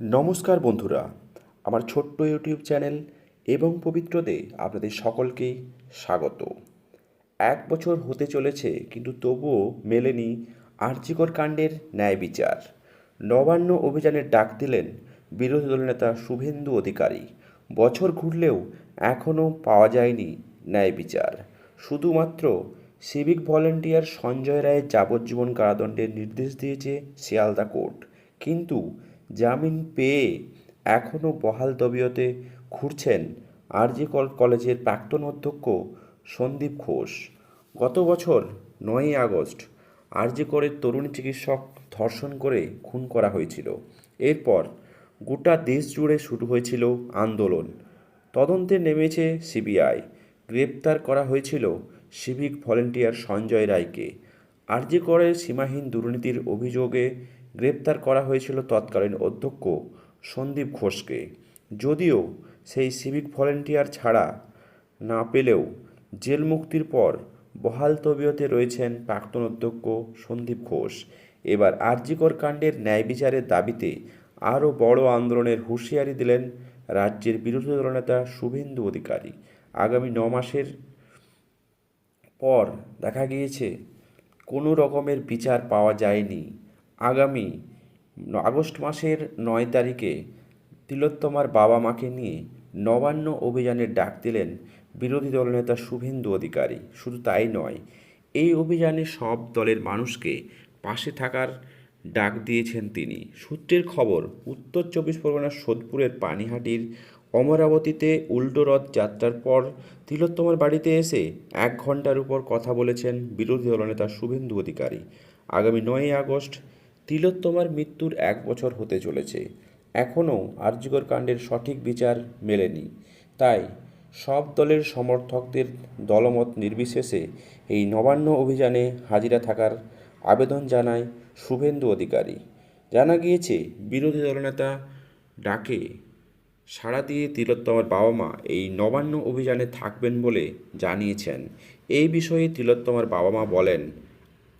নমস্কার বন্ধুরা, আমার ছোট্ট ইউটিউব চ্যানেল এবং পবিত্রতে আপনাদের সকলকেই স্বাগত। এক বছর হতে চলেছে, কিন্তু তবুও মেলেনি আর্যিকর কাণ্ডের ন্যায় বিচার। নবান্ন অভিযানের ডাক দিলেন বিরোধী দলনেতা শুভেন্দু অধিকারী। বছর ঘুরলেও এখনও পাওয়া যায়নি ন্যায় বিচার। শুধুমাত্র সিভিক ভলেন্টিয়ার সঞ্জয় রায়ের যাবজ্জীবন কারাদণ্ডের নির্দেশ দিয়েছে শিয়ালদা কোর্ট। কিন্তু জামিন পেয়ে এখনও বহাল তবিয়তে ঘুরছেন আরজি কলেজের প্রাক্তন অধ্যক্ষ সন্দীপ ঘোষ। গত বছর নয়ই আগস্ট আরজি করের তরুণী চিকিৎসক ধর্ষণ করে খুন করা হয়েছিল। এরপর গোটা দেশ জুড়ে শুরু হয়েছিল আন্দোলন। তদন্তে নেমেছে সিবিআই। গ্রেপ্তার করা হয়েছিল সিভিক ভলেন্টিয়ার সঞ্জয় রায়কে। আরজি করের সীমাহীন দুর্নীতির অভিযোগে গ্রেপ্তার করা হয়েছিল তৎকালীন অধ্যক্ষ সন্দীপ ঘোষকে। যদিও সেই সিভিক ভলেন্টিয়ার ছাড়া না পেলেও জেল মুক্তির পর বহাল তবিয়তে রয়েছেন প্রাক্তন অধ্যক্ষ সন্দীপ ঘোষ। এবার আরজিকর কাণ্ডের ন্যায় বিচারের দাবিতে আরও বড় আন্দোলনের হুঁশিয়ারি দিলেন রাজ্যের বিরোধী দলনেতা শুভেন্দু অধিকারী। আগামী ন মাসের পর দেখা গিয়েছে, কোনো রকমের বিচার পাওয়া যায়নি। আগামী আগস্ট মাসের নয় তারিখে তিলোত্তমার বাবা মাকে নিয়ে নবান্ন অভিযানের ডাক দিলেন বিরোধী দলনেতা শুভেন্দু অধিকারী। শুধু তাই নয়, এই অভিযানে সব দলের মানুষকে পাশে থাকার ডাক দিয়েছেন তিনি। সূত্রের খবর, উত্তর চব্বিশ পরগনার সোদপুরের পানিহাটির অমরাবতীতে উল্টো রথ যাত্রার পর তিলোত্তমার বাড়িতে এসে এক ঘণ্টার উপর কথা বলেছেন বিরোধী দলনেতা শুভেন্দু অধিকারী। আগামী নয়ই আগস্ট তিলোত্তমার মৃত্যুর এক বছর হতে চলেছে। এখনও আর্যগর কাণ্ডের সঠিক বিচার মেলেনি। তাই সব দলের সমর্থকদের দলমত নির্বিশেষে এই নবান্ন অভিযানে হাজিরা থাকার আবেদন জানায় শুভেন্দু অধিকারী। জানা গিয়েছে, বিরোধী দলনেতা ডাকে সাড়া দিয়ে তিলোত্তমার বাবা মা এই নবান্ন অভিযানে থাকবেন বলে জানিয়েছেন। এই বিষয়ে তিলোত্তমার বাবা মা বলেন,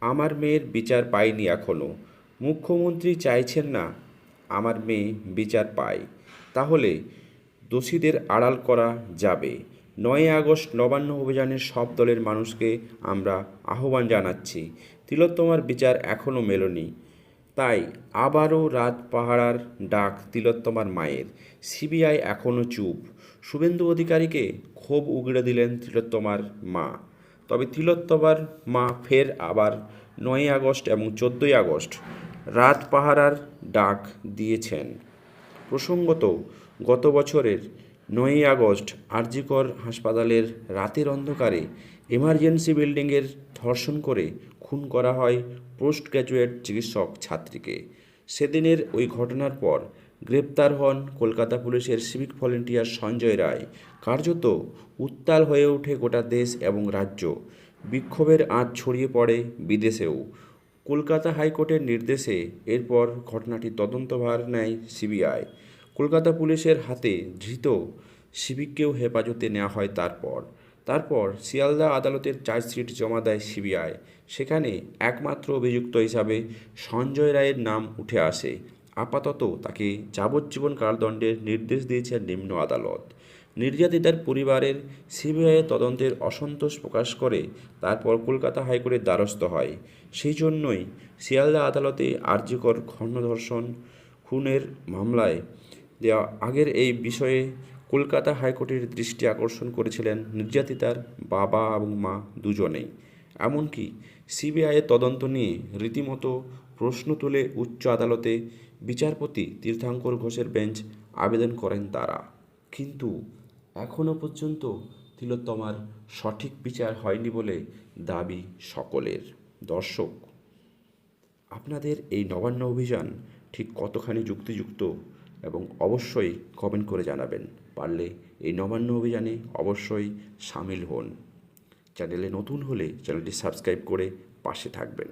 আমার মেয়ের বিচার পাইনি এখনও। মুখ্যমন্ত্রী চাইছেন না আমার মেয়ে বিচার পায়, তাহলে দোষীদের আড়াল করা যাবে। নয় আগস্ট নবান্ন অভিযানের সব দলের মানুষকে আমরা আহ্বান জানাচ্ছি, তিলোত্তমার বিচার এখনও মেলেনি। তাই আবারও রাত পাহারার ডাক তিলোত্তমার মায়ের। সিবিআই এখনও চুপ। শুভেন্দু অধিকারীকে ক্ষোভ উগড়ে দিলেন তিলোত্তমার মা। তবে তিলোত্তমার মা ফের আবার নয়ই আগস্ট এবং চোদ্দোই আগস্ট রাত পাহারার ডাক দিয়েছেন। প্রসঙ্গত, গত বছরের নয়ই আগস্ট আরজিকর হাসপাতালের রাতের অন্ধকারে এমার্জেন্সি বিল্ডিংয়ের ধর্ষণ করে খুন করা হয় পোস্ট গ্র্যাজুয়েট চিকিৎসক ছাত্রীকে। সেদিনের ওই ঘটনার পর গ্রেপ্তার হন কলকাতা পুলিশের সিভিক ভলেন্টিয়ার সঞ্জয় রায়। কার্যত উত্তাল হয়ে ওঠে গোটা দেশ এবং রাজ্য। বিক্ষোভের আঁচ ছড়িয়ে পড়ে বিদেশেও। কলকাতা হাইকোর্টের নির্দেশে এরপর ঘটনাটি তদন্তভার নেয় সিবিআই। কলকাতা পুলিশের হাতে ধৃত সিভিককেও হেফাজতে নেওয়া হয় তারপর। তারপর শিয়ালদা আদালতের চার্জশিট জমা দেয় সিবিআই। সেখানে একমাত্র অভিযুক্ত হিসাবে সঞ্জয় রায়ের নাম উঠে আসে। আপাতত তাকে যাবজ্জীবন কারাদণ্ডের নির্দেশ দিয়েছে নিম্ন আদালত। নির্যাতিতার পরিবারের সিবিআইয়ের তদন্তের অসন্তোষ প্রকাশ করে, তারপর কলকাতা হাইকোর্টের দ্বারস্থ হয়। সেই জন্যই শিয়ালদা আদালতে আর্যকর খণ্ডধর্ষণ খুনের মামলায় দেওয়া আগের এই বিষয়ে কলকাতা হাইকোর্টের দৃষ্টি আকর্ষণ করেছিলেন নির্যাতিতার বাবা এবং মা দুজনেই। এমনকি সিবিআইয়ের তদন্ত নিয়ে রীতিমতো প্রশ্ন তুলে উচ্চ আদালতে বিচারপতি তীর্থাঙ্কর ঘোষের বেঞ্চ আবেদন করেন তারা। কিন্তু এখনও পর্যন্ত তিলোত্তমার সঠিক বিচার হয়নি বলে দাবি সকলের। দর্শক, আপনাদের এই নবান্ন অভিযান ঠিক কতখানি যুক্তিযুক্ত এবং অবশ্যই কমেন্ট করে জানাবেন। পারলে এই নবান্ন অভিযানে অবশ্যই সামিল হন। চ্যানেলে নতুন হলে চ্যানেলটি সাবস্ক্রাইব করে পাশে থাকবেন।